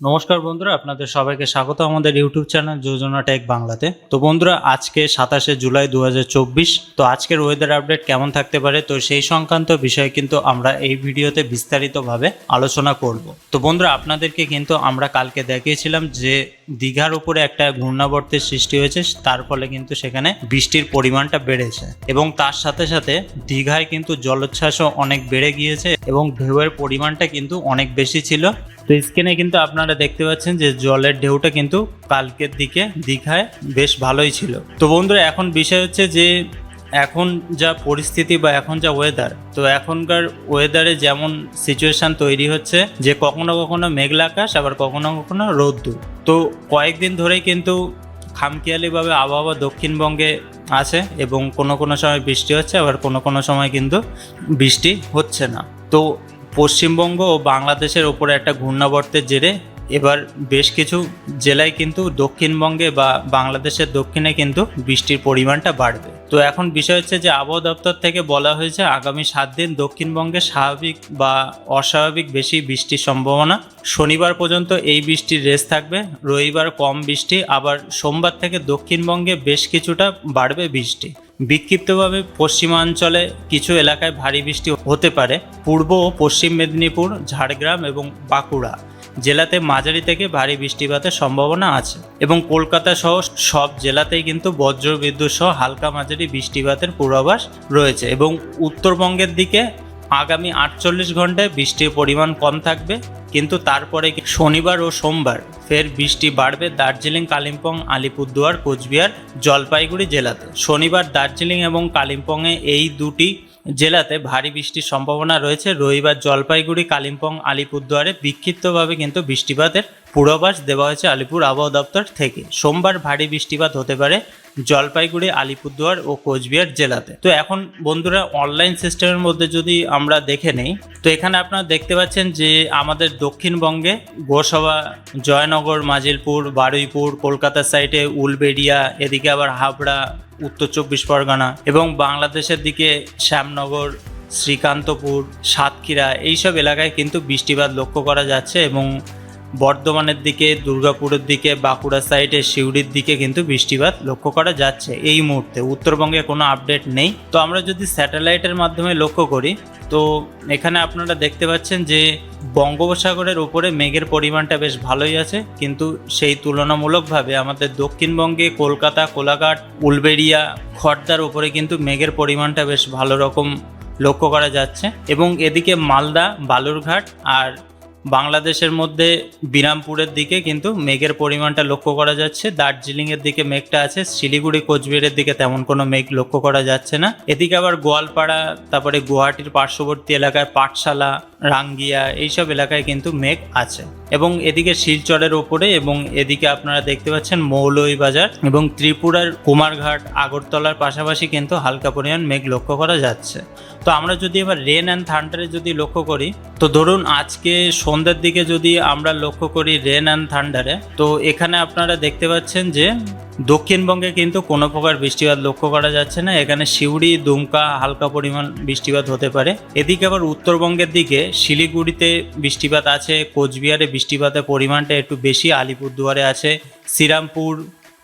নমস্কার বন্ধুরা, আপনাদের সবাইকে স্বাগত আমাদের ইউটিউব চ্যানেল যোজনা টেক বাংলাতে। তো বন্ধুরা, আজকে সাতাশে জুলাই দু হাজার চব্বিশ, তো আজকের ওয়েদার আপডেট কেমন থাকতে পারে? তো সেই সংক্রান্ত বিষয়ে কিন্তু আমরা এই ভিডিওতে বিস্তারিতভাবে আলোচনা করব। তো বন্ধুরা, আপনাদেরকে কিন্তু আমরা কালকে দেখিয়েছিলাম যে দীঘার উপরে একটা ঘূর্ণাবর্তের সৃষ্টি হয়েছে, তার ফলে কিন্তু সেখানে বৃষ্টির পরিমাণটা বেড়েছে। এবং তার সাথে সাথে দীঘায় কিন্তু জলোচ্ছ্বাসও অনেক বেড়ে গিয়েছে এবং ঢেউয়ের পরিমাণটা কিন্তু অনেক বেশি ছিল। তো স্ক্রিনে কিন্তু আপনারা দেখতে পাচ্ছেন যে জলের ঢেউটা কিন্তু কালকের দিকে দীঘায় বেশ ভালোই ছিল। তো বন্ধুরা, এখন বিষয় হচ্ছে যে এখন যা পরিস্থিতি বা এখন যা ওয়েদার তো এখনকার ওয়েদারে যেমন সিচুয়েশন তৈরি হচ্ছে যে কখনো কখনো মেঘলা আকাশ, আবার কখনো কখনো রোদ্দুর। তো কয়েকদিন ধরেই কিন্তু খামখেয়ালিভাবে আবহাওয়া দক্ষিণবঙ্গে আছে এবং কোনো কোনো সময় বৃষ্টি হচ্ছে, আবার কোনো কোনো সময় কিন্তু বৃষ্টি হচ্ছে না। তো পশ্চিমবঙ্গ ও বাংলাদেশের ওপরে একটা ঘূর্ণাবর্তের জেরে এবার বেশ কিছু জেলায় কিন্তু দক্ষিণবঙ্গে বা বাংলাদেশের দক্ষিণে কিন্তু বৃষ্টির পরিমাণটা বাড়বে। তো এখন বিষয় হচ্ছে যে আবহাওয়া দপ্তর থেকে বলা হয়েছে আগামী সাত দিন দক্ষিণবঙ্গে স্বাভাবিক বা অস্বাভাবিক বেশি বৃষ্টির সম্ভাবনা। শনিবার পর্যন্ত এই বৃষ্টির রেস থাকবে, রবিবার কম বৃষ্টি, আবার সোমবার থেকে দক্ষিণবঙ্গে বেশ কিছুটা বাড়বে বৃষ্টি। বিক্ষিপ্তভাবে পশ্চিমাঞ্চলে কিছু এলাকায় ভারী বৃষ্টি হতে পারে। পূর্ব ও পশ্চিম মেদিনীপুর, ঝাড়গ্রাম এবং বাঁকুড়া জেলাতে মাঝারি থেকে ভারী বৃষ্টিপাতের সম্ভাবনা আছে এবং কলকাতা সহ সব জেলাতেই কিন্তু বজ্রবিদ্যুৎ সহ হালকা মাঝারি বৃষ্টিপাতের পূর্বাভাস রয়েছে এবং উত্তরবঙ্গের দিকে আগামী আটচল্লিশ ঘন্টায় বৃষ্টির পরিমাণ কম থাকবে, কিন্তু তারপরে শনিবার ও সোমবার ফের বৃষ্টি বাড়বে দার্জিলিং, কালিম্পং, আলিপুরদুয়ার, কোচবিহার, জলপাইগুড়ি জেলাতে। শনিবার দার্জিলিং এবং কালিম্পংয়ে এই দুটি জেলাতে ভারী বৃষ্টির সম্ভাবনা রয়েছে। রবিবার জলপাইগুড়ি, কালিম্পং, আলিপুরদুয়ারে বিক্ষিপ্তভাবে কিন্তু বৃষ্টিপাতের পূর্বাভাস দেওয়া হয়েছে আলিপুর আবহাওয়া দপ্তর থেকে। সোমবার ভারী বৃষ্টিপাত হতে পারে জলপাইগুড়ি, আলিপুরদুয়ার ও কোচবিহার জেলাতে। তো এখন বন্ধুরা অনলাইন সিস্টেমের মধ্যে যদি আমরা দেখে নেই, তো এখানে আপনারা দেখতে পাচ্ছেন যে আমাদের দক্ষিণবঙ্গে গোসবা, জয়নগর, মাজিলপুর, বারুইপুর, কলকাতার সাইডে উলবেড়িয়া, এদিকে আবার হাবড়া, উত্তর চব্বিশ পরগনা এবং বাংলাদেশের দিকে শ্যামনগর, শ্রীকান্তপুর, সাতক্ষীরা, এইসব এলাকায় কিন্তু বৃষ্টিপাত লক্ষ্য করা যাচ্ছে এবং বর্ধমানের দিকে, দুর্গাপুরের দিকে, বাঁকুড়া সাইডে সিউড়ির দিকে কিন্তু বৃষ্টিপাত লক্ষ্য করা যাচ্ছে এই মুহূর্তে। উত্তরবঙ্গে কোনো আপডেট নেই। তো আমরা যদি স্যাটেলাইটের মাধ্যমে লক্ষ্য করি, তো এখানে আপনারা দেখতে পাচ্ছেন যে বঙ্গোপসাগরের উপরে মেঘের পরিমাণটা বেশ ভালোই আছে। কিন্তু সেই তুলনামূলকভাবে আমাদের দক্ষিণবঙ্গে কলকাতা, কোলাঘাট, উলবেড়িয়া, খর্দার উপরে কিন্তু মেঘের পরিমাণটা বেশ ভালো রকম লক্ষ্য করা যাচ্ছে। এবং এদিকে মালদা, বালুরঘাট আর বাংলাদেশের মধ্যে বিরামপুরের দিকে কিন্তু মেঘের পরিমাণটা লক্ষ্য করা যাচ্ছে। দার্জিলিংয়ের দিকে মেঘটা আছে, শিলিগুড়ি, কোচবিহারের দিকে তেমন কোনো মেঘ লক্ষ্য করা যাচ্ছে না। এদিকে আবার গোয়ালপাড়া, তারপরে গুয়াহাটির পার্শ্ববর্তী এলাকায় পাঠশালা, রাঙ্গিয়া এইসব এলাকায় কিন্তু মেঘ আছে। এবং এদিকে শিলচরের ওপরে এবং এদিকে আপনারা দেখতে পাচ্ছেন মৌলভীবাজার এবং ত্রিপুরার কুমারঘাট, আগরতলার পাশাপাশি কিন্তু হালকা পরিমাণ মেঘ লক্ষ্য করা যাচ্ছে। তো আমরা যদি এবার রেন অ্যান্ড থান্ডারে যদি লক্ষ্য করি, তো ধরুন আজকে সন্ধ্যের দিকে যদি আমরা লক্ষ্য করি রেন অ্যান্ড থান্ডারে তো এখানে আপনারা দেখতে পাচ্ছেন যে দক্ষিণবঙ্গে কিন্তু কোনো প্রকার বৃষ্টিপাত লক্ষ্য করা যাচ্ছে না। এখানে সিউড়ি, দুমকা হালকা পরিমাণ বৃষ্টিপাত হতে পারে। এদিকে আবার উত্তরবঙ্গের দিকে শিলিগুড়িতে বৃষ্টিপাত আছে, কোচবিহারে বৃষ্টিপাতের পরিমাণটা একটু বেশি, আলিপুরদুয়ারে আছে, শ্রীরামপুর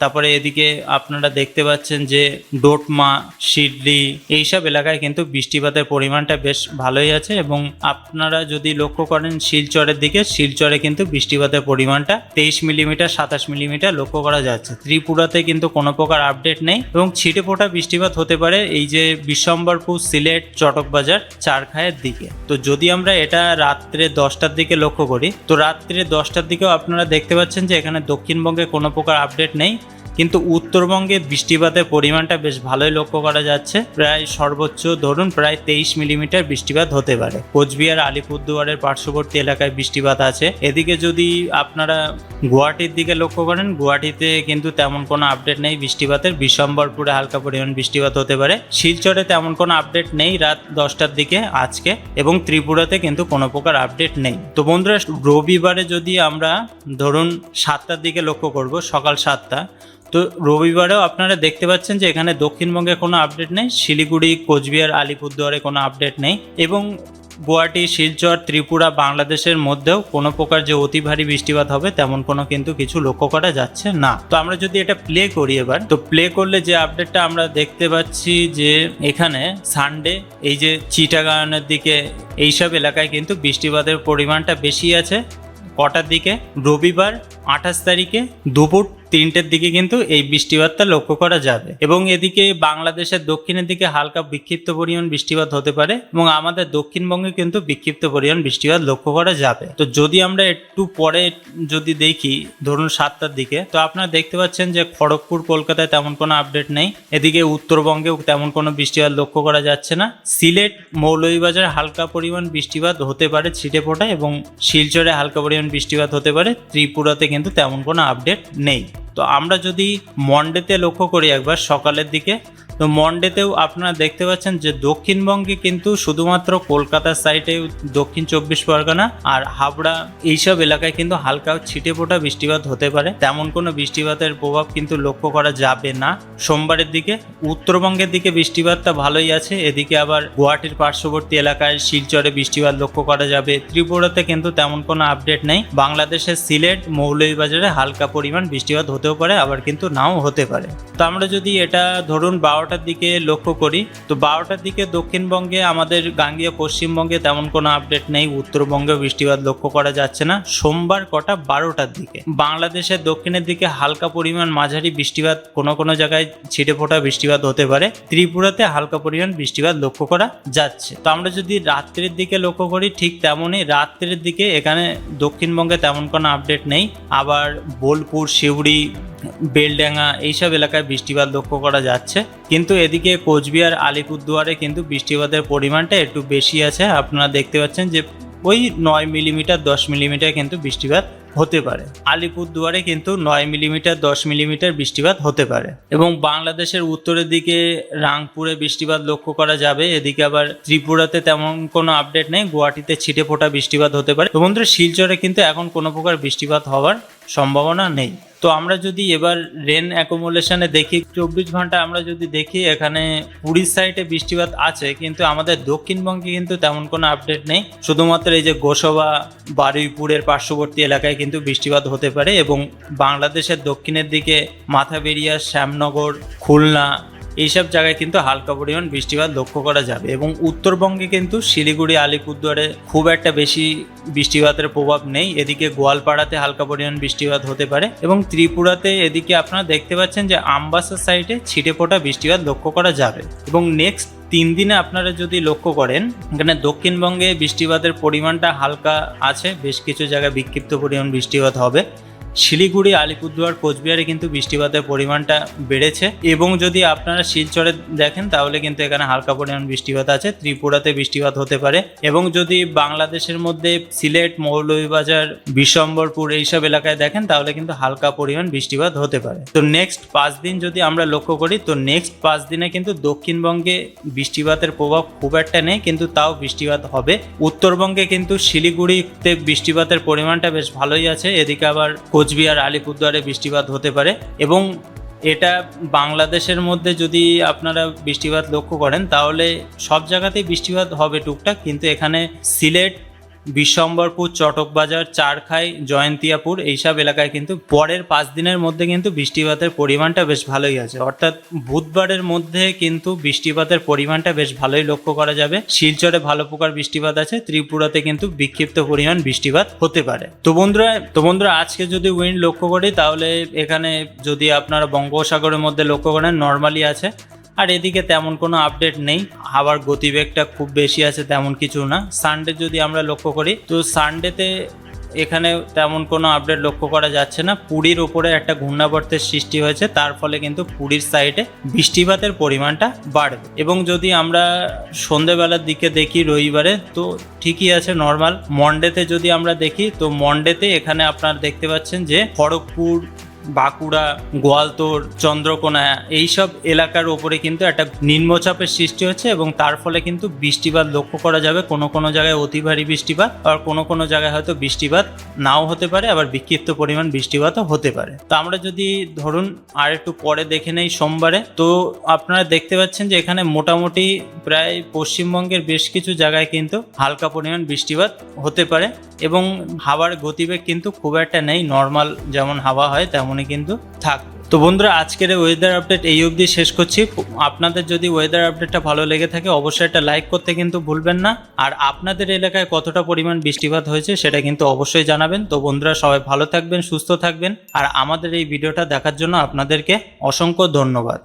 তারপরে এদিকে আপনারা দেখতে পাচ্ছেন যে ডোটমা শিডলি এইসব এলাকায় কিন্তু বৃষ্টিপাতের পরিমাণটা বেশ ভালোই আছে এবং আপনারা যদি লক্ষ্য করেন শিলচরের দিকে, শিলচরে কিন্তু বৃষ্টিপাতের পরিমাণটা তেইশ মিলিমিটার, সাতাশ মিলিমিটার লক্ষ্য করা যাচ্ছে। ত্রিপুরাতে কিন্তু কোনো প্রকার আপডেট নেই এবং ছিটে ফোটা বৃষ্টিপাত হতে পারে এই যে বিশ্বম্বরপুর, সিলেট, চটকবাজার, চারখায়ের দিকে। তো যদি আমরা এটা রাত্রে দশটার দিকে লক্ষ্য করি, তো রাত্রে দশটার দিকেও আপনারা দেখতে পাচ্ছেন যে এখানে দক্ষিণবঙ্গে কোনো প্রকার আপডেট নেই। কিন্তু উত্তরবঙ্গে বৃষ্টিপাতের পরিমাণটা বেশ ভালোই লক্ষ্য করা যাচ্ছে। প্রায় সর্বোচ্চ ধরুন প্রায় তেইশ মিলিমিটার বৃষ্টিপাত হতে পারে। কোচবিহার, আলিপুরদুয়ারের পার্শ্ববর্তী এলাকায় বৃষ্টিপাত আছে। এদিকে যদি আপনারা গুয়াহাটির দিকে লক্ষ্য করেন, গুয়াহাটিতে কিন্তু তেমন কোনো আপডেট নেই। বৃষ্টিপাতের বিশ্বম্বরপুরে হালকা পরিমাণ বৃষ্টিপাত হতে পারে। শিলচরে তেমন কোনো আপডেট নেই রাত দশটার দিকে আজকে এবং ত্রিপুরাতে কিন্তু কোনো প্রকার আপডেট নেই। তো বন্ধুরা, রবিবারে যদি আমরা ধরুন সাতটার দিকে লক্ষ্য করব, সকাল সাতটা তো রবিবারেও আপনারা দেখতে পাচ্ছেন যে এখানে দক্ষিণবঙ্গে কোনো আপডেট নেই, শিলিগুড়ি, কোচবিহার, আলিপুরদুয়ারে কোনো আপডেট নেই এবং গুয়াহাটি, শিলচর, ত্রিপুরা, বাংলাদেশের মধ্যেও কোনো প্রকার যে অতি ভারী বৃষ্টিপাত হবে তেমন কোনো কিন্তু কিছু লক্ষ্য করা যাচ্ছে না। তো আমরা যদি এটা প্লে করি এবার, তো প্লে করলে যে আপডেটটা আমরা দেখতে পাচ্ছি যে এখানে সানডে এই যে চিটাগানের দিকে এইসব এলাকায় কিন্তু বৃষ্টিপাতের পরিমাণটা বেশি আছে। কটার দিকে? রবিবার আঠাশ তারিখে দুপুর তিনটের দিকে কিন্তু এই বৃষ্টিপাতটা লক্ষ্য করা যাবে। এবং এদিকে বাংলাদেশের দক্ষিণের দিকে হালকা বিক্ষিপ্ত পরিমাণ বৃষ্টিপাত হতে পারে এবং আমাদের দক্ষিণবঙ্গে কিন্তু বিক্ষিপ্ত পরিমাণ বৃষ্টিপাত লক্ষ্য করা যাবে। তো যদি আমরা একটু পরে যদি দেখি, ধরুন সাতটার দিকে, তো আপনারা দেখতে পাচ্ছেন যে খড়গপুর, কলকাতায় তেমন কোনো আপডেট নেই। এদিকে উত্তরবঙ্গেও তেমন কোনো বৃষ্টিপাত লক্ষ্য করা যাচ্ছে না। সিলেট, মৌলভীবাজার হালকা পরিমাণ বৃষ্টিপাত হতে পারে ছিটে ফোটা এবং শিলচরে হালকা পরিমাণ বৃষ্টিপাত হতে পারে। ত্রিপুরাতে কিন্তু তেমন কোনো আপডেট নেই। তো আমরা যদি মন্ডেতে লক্ষ্য করি একবার সকালের দিকে তো মন্ডেতেও আপনারা দেখতে পাচ্ছেন যে দক্ষিণবঙ্গে কিন্তু শুধুমাত্র কলকাতার সাইডে দক্ষিণ চব্বিশ পরগনা আর হাবড়া এইসব এলাকায় কিন্তু হালকা ছিটে ফোটা বৃষ্টিপাত হতে পারে। তেমন কোনো বৃষ্টিপাতের প্রভাব কিন্তু লক্ষ্য করা যাবে না। সোমবারের দিকে উত্তরবঙ্গের দিকে বৃষ্টিপাতটা ভালোই আছে। এদিকে আবার গুয়াহাটির পার্শ্ববর্তী এলাকায় শিলচরে বৃষ্টিপাত লক্ষ্য করা যাবে। ত্রিপুরাতে কিন্তু তেমন কোনো আপডেট নেই। বাংলাদেশের সিলেট, মৌলভীবাজারে হালকা পরিমাণ বৃষ্টিপাত হতেও পারে, আবার কিন্তু নাও হতে পারে। তো আমরা যদি এটা ধরুন বারোটার দিকে লক্ষ্য করি। তো বারোটার দিকে দক্ষিণবঙ্গে আমাদের গাঙ্গিয়া পশ্চিমবঙ্গে তেমন কোনো আপডেট নেই। উত্তরবঙ্গে বৃষ্টিপাত লক্ষ্য করা যাচ্ছে না। সোমবার কটা? বারোটার দিকে। বাংলাদেশের দক্ষিণের দিকে হালকা পরিমাণ মাঝারি বৃষ্টিপাত, কোনো কোনো জায়গায় ছিটে ফোটা বৃষ্টিপাত হতে পারে। ত্রিপুরাতে হালকা পরিমাণ বৃষ্টিপাত লক্ষ্য করা যাচ্ছে। তো আমরা যদি রাত্রের দিকে লক্ষ্য করি, ঠিক তেমনই রাত্রের দিকে এখানে দক্ষিণবঙ্গে তেমন কোনো আপডেট নেই। আবার বোলপুর, শিউড়ি বেলডাঙ্গা এইসব এলাকায় বৃষ্টিপাত লক্ষ্য করা যাচ্ছে। কিন্তু এদিকে কোচবিহার, আলিপুরদুয়ারে কিন্তু বৃষ্টিপাতের পরিমাণটা একটু বেশি আছে। আপনারা দেখতে পাচ্ছেন যে ওই নয় মিলিমিটার, দশ মিলিমিটার কিন্তু বৃষ্টিপাত হতে পারে। আলিপুরদুয়ারে কিন্তু নয় মিলিমিটার, দশ মিলিমিটার বৃষ্টিপাত হতে পারে। এবং বাংলাদেশের উত্তরের দিকে রাংপুরে বৃষ্টিপাত লক্ষ্য করা যাবে। এদিকে আবার ত্রিপুরাতে তেমন কোনো আপডেট নেই। গুয়াহাটিতে ছিটে ফোটা বৃষ্টিপাত হতে পারে। তো শিলচরে কিন্তু এখন কোনো প্রকার বৃষ্টিপাত হওয়ার সম্ভাবনা নেই। তো আমরা যদি এবার রেন অ্যাকোমোলেশনে দেখি, চব্বিশ ঘণ্টা আমরা যদি দেখি, এখানে পুরীর সাইডে বৃষ্টিপাত আছে, কিন্তু আমাদের দক্ষিণবঙ্গে কিন্তু তেমন কোনো আপডেট নেই। শুধুমাত্র এই যে গোসবা, বারুইপুরের পার্শ্ববর্তী এলাকায় কিন্তু বৃষ্টিপাত হতে পারে এবং বাংলাদেশের দক্ষিণের দিকে মাথাবেরিয়া শ্যামনগর, খুলনা এইসব জায়গায় কিন্তু হালকা পরিমাণ বৃষ্টিপাত লক্ষ্য করা যাবে এবং উত্তরবঙ্গে কিন্তু শিলিগুড়ি, আলিপুরদুয়ারে খুব একটা বেশি বৃষ্টিপাতের প্রভাব নেই। এদিকে গোয়ালপাড়াতে হালকা পরিমাণ বৃষ্টিপাত হতে পারে এবং ত্রিপুরাতে এদিকে আপনারা দেখতে পাচ্ছেন যে আমবাসার সাইডে ছিটে ফোটা বৃষ্টিপাত লক্ষ্য করা যাবে এবং নেক্সট তিন দিনে আপনারা যদি লক্ষ্য করেন, এখানে দক্ষিণবঙ্গে বৃষ্টিপাতের পরিমাণটা হালকা আছে, বেশ কিছু জায়গায় বিক্ষিপ্ত পরিমাণ বৃষ্টিপাত হবে। শিলিগুড়ি, আলিপুরদুয়ার, কোচবিহারে কিন্তু বৃষ্টিপাতের পরিমাণটা বেড়েছে এবং যদি আপনারা শিলচরে দেখেন তাহলে কিন্তু এখানে হালকা পরিমাণ বৃষ্টিপাত আছে। ত্রিপুরাতে বৃষ্টিপাত হতে পারে এবং যদি বাংলাদেশের মধ্যে সিলেট, মৌলভীবাজার বিশ্বম্বরপুর এইসব এলাকায় দেখেন তাহলে কিন্তু হালকা পরিমাণ বৃষ্টিপাত হতে পারে। তো নেক্সট পাঁচ দিন যদি আমরা লক্ষ্য করি, তো নেক্সট পাঁচ দিনে কিন্তু দক্ষিণবঙ্গে বৃষ্টিপাতের প্রভাব খুব একটা নেই, কিন্তু তাও বৃষ্টিপাত হবে। উত্তরবঙ্গে কিন্তু শিলিগুড়িতে বৃষ্টিপাতের পরিমাণটা বেশ ভালোই আছে, এদিকে আবার কোচবিহার আলিপুরদুয়ারে বৃষ্টিপাত হতে পারে এবং এটা বাংলাদেশের মধ্যে যদি আপনারা বৃষ্টিপাত লক্ষ্য করেন, তাহলে সব জায়গাতেই বৃষ্টিপাত হবে টুকটাক, কিন্তু এখানে সিলেট বিশ্বম্বরপুর, চটকবাজার, চারখাই, জয়ন্তিয়াপুর এইসব এলাকায় কিন্তু পরের পাঁচ দিনের মধ্যে কিন্তু বৃষ্টিপাতের পরিমাণটা বেশ ভালোই আছে। অর্থাৎ বুধবারের মধ্যে কিন্তু বৃষ্টিপাতের পরিমাণটা বেশ ভালোই লক্ষ্য করা যাবে। শিলচরে ভালো প্রকার বৃষ্টিপাত আছে, ত্রিপুরাতে কিন্তু বিক্ষিপ্ত পরিমাণ বৃষ্টিপাত হতে পারে। তো বন্ধুরা তো বন্ধুরা, আজকে যদি উইন্ড লক্ষ্য করি, তাহলে এখানে যদি আপনারা বঙ্গোপসাগরের মধ্যে লক্ষ্য করেন, নর্মালি আছে। আর এদিকে তেমন কোনো আপডেট নেই। আবার গতিবেগটা খুব বেশি আছে তেমন কিছু না। সানডে যদি আমরা লক্ষ্য করি, তো সানডেতে এখানে তেমন কোনো আপডেট লক্ষ্য করা যাচ্ছে না। পুরীর ওপরে একটা ঘূর্ণাবর্তের সৃষ্টি হয়েছে, তার ফলে কিন্তু পুরীর সাইডে বৃষ্টিপাতের পরিমাণটা বাড়বে। এবং যদি আমরা সন্ধেবেলার দিকে দেখি রবিবারে, তো ঠিকই আছে নর্মাল মন্ডেতে যদি আমরা দেখি, তো মন্ডেতে এখানে আপনারা দেখতে পাচ্ছেন যে খড়গপুর বাঁকুড়া গোয়ালতোড় চন্দ্রকোনা এইসব এলাকার ওপরে কিন্তু একটা নিম্নচাপের সৃষ্টি হচ্ছে এবং তার ফলে কিন্তু বৃষ্টিপাত লক্ষ্য করা যাবে। কোনো কোনো জায়গায় অতি ভারী বৃষ্টিপাত আর কোনো কোনো জায়গায় হয়তো বৃষ্টিপাত নাও হতে পারে, আবার বিক্ষিপ্ত পরিমাণ বৃষ্টিপাতও হতে পারে। তো আমরা যদি ধরুন আর একটু পরে দেখে নেই সোমবারে, তো আপনারা দেখতে পাচ্ছেন যে এখানে মোটামুটি প্রায় পশ্চিমবঙ্গের বেশ কিছু জায়গায় কিন্তু হালকা পরিমাণ বৃষ্টিপাত হতে পারে এবং হাওয়ার গতিবেগ কিন্তু খুব একটা নেই, নর্মাল যেমন হাওয়া হয় তেমনই কিন্তু থাক। তো বন্ধুরা, আজকের ওয়েদার আপডেট এই অবধি শেষ করছি। আপনাদের যদি ওয়েদার আপডেটটা ভালো লেগে থাকে, অবশ্যই একটা লাইক করতে কিন্তু ভুলবেন না। আর আপনাদের এলাকায় কতটা পরিমাণ বৃষ্টিপাত হয়েছে, সেটা কিন্তু অবশ্যই জানাবেন। তো বন্ধুরা, সবাই ভালো থাকবেন, সুস্থ থাকবেন। আর আমাদের এই ভিডিওটা দেখার জন্য আপনাদেরকে অসংখ্য ধন্যবাদ।